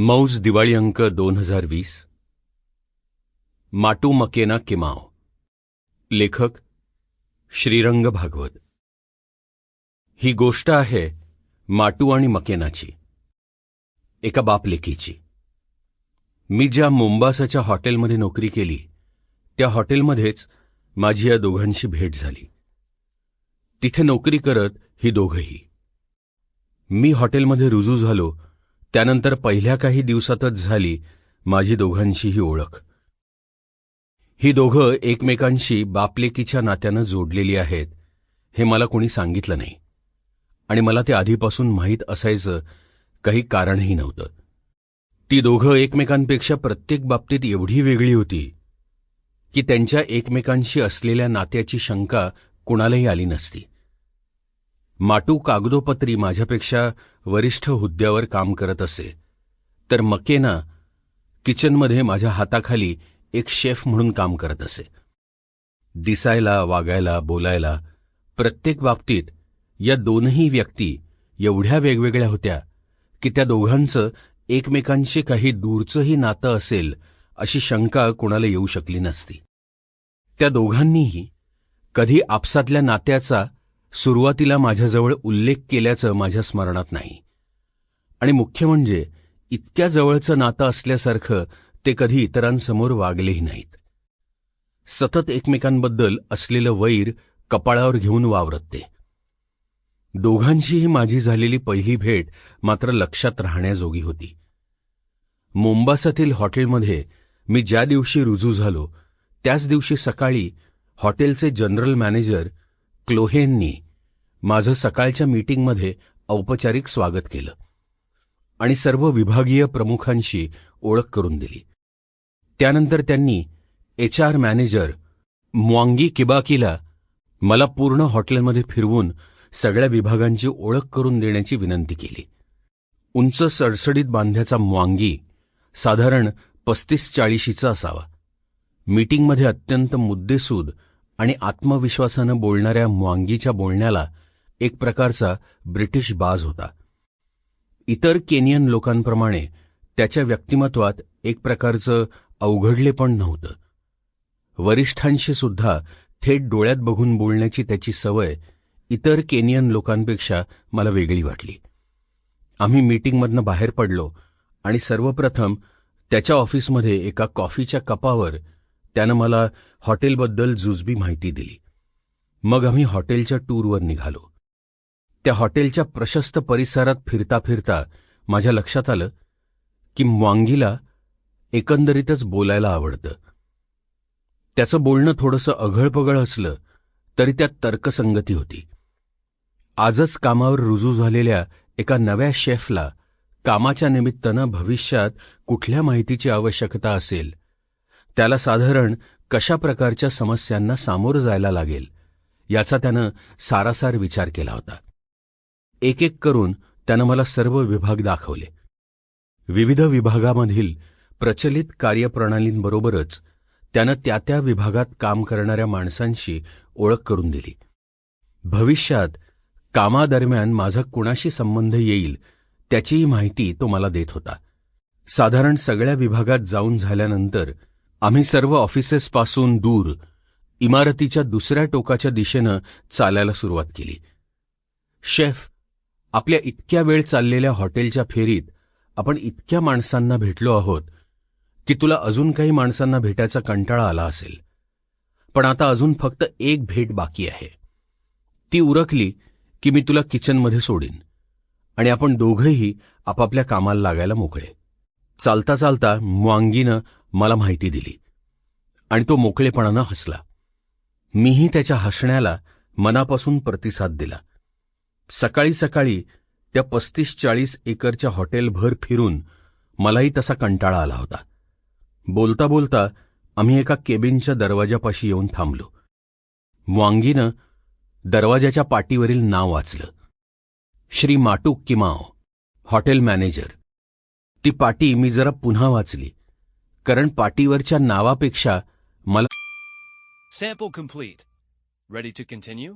मौज दिवाळी अंक दोन हजार वीस. माटू मकेना किमाव लेखक श्रीरंग भागवत. ही गोष्ट आहे माटू आणि मकेनाची. एका बापलेकीची. मी ज्या मोंबासाच्या हॉटेलमध्ये नोकरी केली त्या हॉटेलमध्येच माझी या दोघांशी भेट झाली. तिथे नोकरी करत ही दोघंही. मी हॉटेलमध्ये रुजू झालो त्यानंतर पहिल्या काही दिवसातच झाली माझी दोघांचीही ओळख. ही दोघं एकमेकांशी बापलेकीच्या नात्यानं जोडलेली आहेत हे मला कोणी सांगितलं नाही. आणि मला ते आधीपासून माहीत असायचं काही कारणही नव्हतं. ती दोघं एकमेकांपेक्षा प्रत्येक बाबतीत एवढी वेगळी होती की त्यांच्या एकमेकांशी असलेल्या नात्याची शंका कुणालाही आली नसती. माटू कागदोपत्री माझ्यापेक्षा वरिष्ठ हुद्द्यावर काम करत असे. तर मकेना किचनमध्ये माझ्या हाताखाली एक शेफ म्हणून काम करत असे. दिसायला वागायला बोलायला प्रत्येक बाबतीत या दोनही व्यक्ती एवढ्या वेगवेगळ्या होत्या की त्या दोघांचं एकमेकांशी काही दूरचंही नातं असेल अशी शंका कोणाला येऊ शकली नसती. त्या दोघांनीही कधी आपसातल्या नात्याचा सुरुवातीला माझ्याजवळ उल्लेख केल्याचं माझ्या स्मरणात नाही. आणि मुख्य म्हणजे इतक्या जवळचं नातं असल्यासारखं ते कधी इतरांसमोर वागलेही नाहीत. सतत एकमेकांबद्दल असलेलं वैर कपाळावर घेऊन वावरत. ते दोघांशीही माझी झालेली पहिली भेट मात्र लक्षात राहण्याजोगी होती. मोंबासातील हॉटेलमध्ये मी ज्या दिवशी रुजू झालो त्याच दिवशी सकाळी हॉटेलचे जनरल मॅनेजर क्लोहेननी माझं सकाळच्या मीटिंगमध्ये औपचारिक स्वागत केलं आणि सर्व विभागीय प्रमुखांशी ओळख करून दिली. त्यानंतर त्यांनी एच आर मॅनेजर म्वांगी किबाकीला मला पूर्ण हॉटेलमध्ये फिरवून सगळ्या विभागांची ओळख करून देण्याची विनंती केली. उंच सडसडीत बांध्याचा म्वांगी साधारण पस्तीस चाळीशीचा असावा. मीटिंगमध्ये अत्यंत मुद्देसूद आणि आत्मविश्वासानं बोलणाऱ्या म्वांगीच्या बोलण्याला एक प्रकारचा ब्रिटिश बाज होता. इतर केनियन लोकांप्रमाणे त्याच्या व्यक्तिमत्वात एक प्रकारचं अवघडलेपण नव्हतं. वरिष्ठांशी सुद्धा थेट डोळ्यात बघून बोलण्याची त्याची सवय इतर केनियन लोकांपेक्षा मला वेगळी वाटली. आम्ही मीटिंगमधनं बाहेर पडलो आणि सर्वप्रथम त्याच्या ऑफिसमध्ये एका कॉफीच्या कपावर त्यानं मला हॉटेलबद्दल जुजबी माहिती दिली. मग आम्ही हॉटेलच्या टूरवर निघालो. त्या हॉटेलच्या प्रशस्त परिसरात फिरता फिरता माझ्या लक्षात आलं की वांगीला एकंदरीतच बोलायला आवडतं. त्याचं बोलणं थोडंसं अघळपगळ असलं तरी त्यात तर्कसंगती होती. आजच कामावर रुजू झालेल्या एका नव्या शेफला कामाच्या निमित्तानं भविष्यात कुठल्या माहितीची आवश्यकता असेल त्याला साधारण कशा प्रकारच्या समस्यांना सामोरं जायला लागेल याचा त्यानं सारासार विचार केला होता. एक एक करून त्यानं मला सर्व विभाग दाखवले. विविध विभागामधील प्रचलित कार्यप्रणालींबरोबरच त्यानं त्या त्या विभागात काम करणाऱ्या माणसांशी ओळख करून दिली. भविष्यात कामादरम्यान माझा कुणाशी संबंध येईल त्याचीही माहिती तो मला देत होता. साधारण सगळ्या विभागात जाऊन झाल्यानंतर आम्ही सर्व ऑफिसेसपासून दूर इमारतीच्या दुसऱ्या टोकाच्या दिशेनं चालायला सुरुवात केली. शेफ आपल्या इतक्या वेळ चाललेल्या हॉटेलच्या फेरीत आपण इतक्या माणसांना भेटलो आहोत की तुला अजून काही माणसांना भेटायचा कंटाळा आला असेल. पण आता अजून फक्त एक भेट बाकी आहे. ती उरकली की मी तुला किचनमध्ये सोडीन आणि आपण दोघंही आपापल्या कामाला लागायला मोकळे. चालता चालता म्वांगीनं मला माहिती दिली. आणि तो मोकळेपणानं हसला. मीही त्याच्या हसण्याला मनापासून प्रतिसाद दिला. सकाळी सकाळी त्या पस्तीस चाळीस एकरच्या हॉटेलभर फिरून मलाही तसा कंटाळा आला होता. बोलता बोलता आम्ही एका केबिनच्या दरवाजापाशी येऊन थांबलो. वांगीनं दरवाजाच्या पाटीवरील नाव वाचलं. Shri Matuk Kimau hotel manager. ती पाटी मी जरा पुन्हा वाचली. कारण पाटीवरच्या नावापेक्षा मला Sepo complete ready to continue